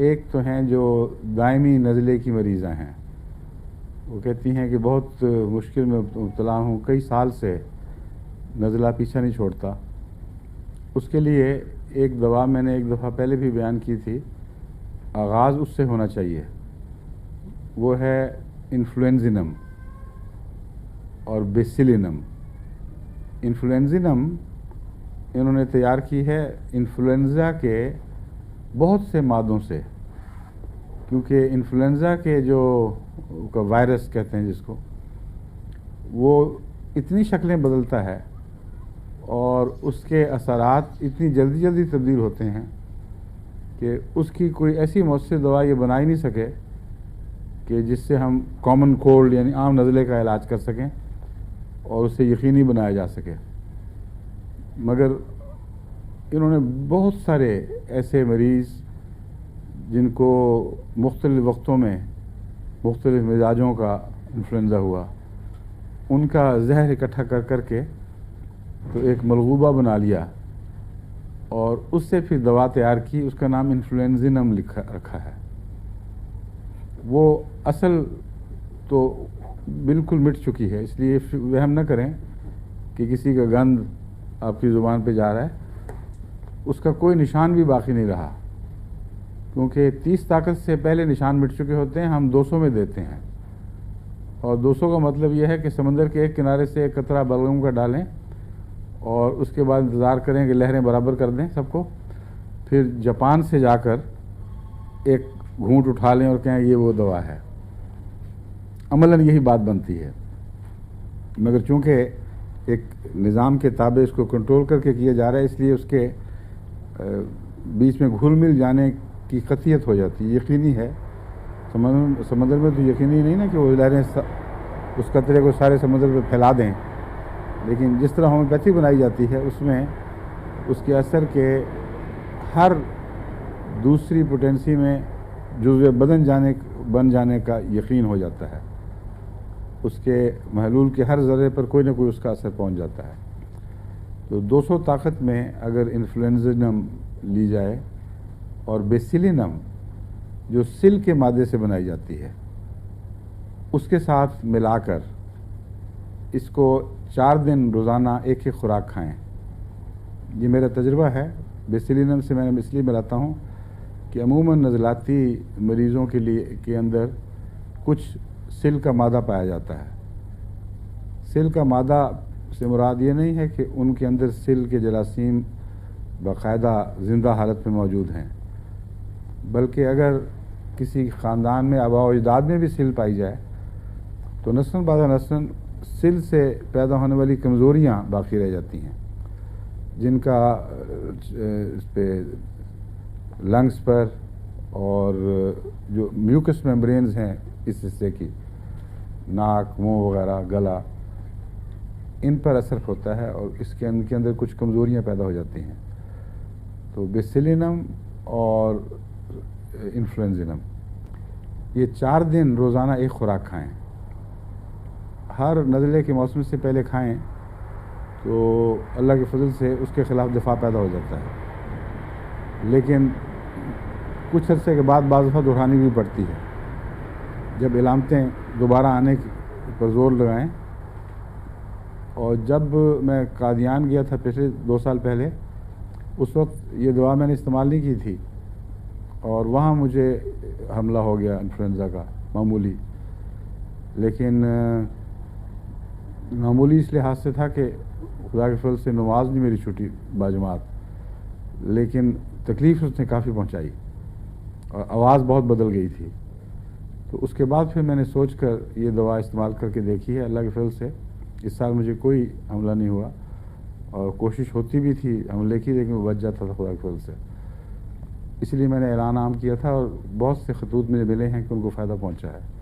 एक तो हैं जो दायमी नज़ले की मरीज़ा हैं। वो कहती हैं कि बहुत मुश्किल में मुबतला हूँ, कई साल से नज़ला पीछा नहीं छोड़ता। उसके लिए एक दवा मैंने एक दफ़ा पहले भी बयान की थी, आगाज़ उससे होना चाहिए। वो है इन्फ्लुएंजिनम और बेसिलिनम। इन्फ्लुएंजिनम इन्होंने तैयार की है इन्फ्लुएंज़ा के बहुत से मादों से। क्योंकि इन्फ्लुएंज़ा के जो वायरस कहते हैं जिसको, वो इतनी शक्लें बदलता है और उसके असरात इतनी जल्दी जल्दी तब्दील होते हैं कि उसकी कोई ऐसी मौसर दवा ये बना ही नहीं सके कि जिससे हम कॉमन कोल्ड यानी आम नज़ले का इलाज कर सकें और उसे यकीनी बनाया जा सके। मगर इन्होंने बहुत सारे ऐसे मरीज़ जिनको मुख्तल वक्तों में, मुख्तलिफ़ मिजाजों का इन्फ्लुन्ज़ा हुआ, उनका जहर इकट्ठा कर कर के तो एक मलगूबा बना लिया और उससे फिर दवा तैयार की, उसका नाम इन्फ्लुएंजिनम लिखा, रखा है। वो असल तो बिल्कुल मिट चुकी है, इसलिए वहम न करें कि किसी का गंद आपकी ज़ुबान पे जा रहा है। उसका कोई निशान भी बाकी नहीं रहा। क्योंकि तीस ताकत से पहले निशान मिट चुके होते हैं, हम 200 में देते हैं। और 200 का मतलब यह है कि समंदर के एक किनारे से एक कतरा बलगम का डालें और उसके बाद इंतज़ार करें कि लहरें बराबर कर दें सबको। फिर जापान से जाकर एक घूंट उठा लें और कहें, ये वो दवा है। अमलन यही बात बनती है। मगर चूँकि एक निज़ाम के ताबे इसको कंट्रोल करके किया जा रहा है, इसलिए उसके बीच में घुल मिल जाने की खतियत हो जाती है, यकीनी है। समंदर समंदर में तो यकीनी नहीं ना कि वो लहरें उस कतरे को सारे समुद्र में फैला दें। लेकिन जिस तरह होम्योपैथी बनाई जाती है, उसमें उसके असर के हर दूसरी पोटेंसी में जुज़ बदन जाने, बन जाने का यकीन हो जाता है। उसके महलूल के हर ज़रे पर कोई ना कोई उसका असर पहुँच जाता है। तो 200 ताकत में अगर इन्फ्लुएंजनम ली जाए और बेसिलिनम जो सिल के मादे से बनाई जाती है, उसके साथ मिलाकर इसको चार दिन रोज़ाना एक ही खुराक खाएँ। ये मेरा तजर्बा है। बेसिलिनम से मैंने इसलिए मिलाता हूँ कि अमूमन नज़लाती मरीज़ों के लिए, के अंदर कुछ सिल का मादा पाया जाता है। सिल का मादा से मुराद ये नहीं है कि उनके अंदर सिल के जरासीम बाकायदा ज़िंदा हालत में मौजूद हैं। बल्कि अगर किसी ख़ानदान में आबा अजदाद में भी सिल पाई जाए तो नस्ल बाद नस्ल सिल से पैदा होने वाली कमज़ोरियाँ बाकी रह जाती हैं। जिनका इस पर लंग्स पर और जो म्यूकस मेम्ब्रेन्स हैं इस हिस्से की, नाक, मुँह वगैरह, गला, इन पर असर होता है और इसके इनके अंदर कुछ कमज़ोरियाँ पैदा हो जाती हैं। तो बेसिलिनम और इन्फ्लुएंजिनम ये चार दिन रोज़ाना एक खुराक खाएँ। हर नज़ले के मौसम से पहले खाएँ तो अल्लाह के फजल से उसके ख़िलाफ़ दफ़ा पैदा हो जाता है। लेकिन कुछ अरसे के बाद बाज़ दोहरानी भी पड़ती है। जब इलामतें दोबारा आने पर ज़ोर लगाएँ, और जब मैं कादियान गया था पिछले दो साल पहले, उस वक्त ये दवा मैंने इस्तेमाल नहीं की थी। और वहाँ मुझे हमला हो गया इन्फ्लुएंज़ा का, मामूली। लेकिन मामूली इस लिहाज से था कि खुदा के फल से नमाज़ नहीं मेरी छुट्टी बाजमात। लेकिन तकलीफ़ उसने काफ़ी पहुँचाई और आवाज़ बहुत बदल गई थी। तो उसके बाद फिर मैंने सोच कर ये दवा इस्तेमाल करके देखी है अल्लाह के फल से। इस साल मुझे कोई हमला नहीं हुआ और कोशिश होती भी थी हमले की, लेकिन वो बच जाता था खुदा के फल से। इसलिए मैंने ऐलान आम किया था और बहुत से खतूत मुझे मिले हैं कि उनको फ़ायदा पहुँचा है।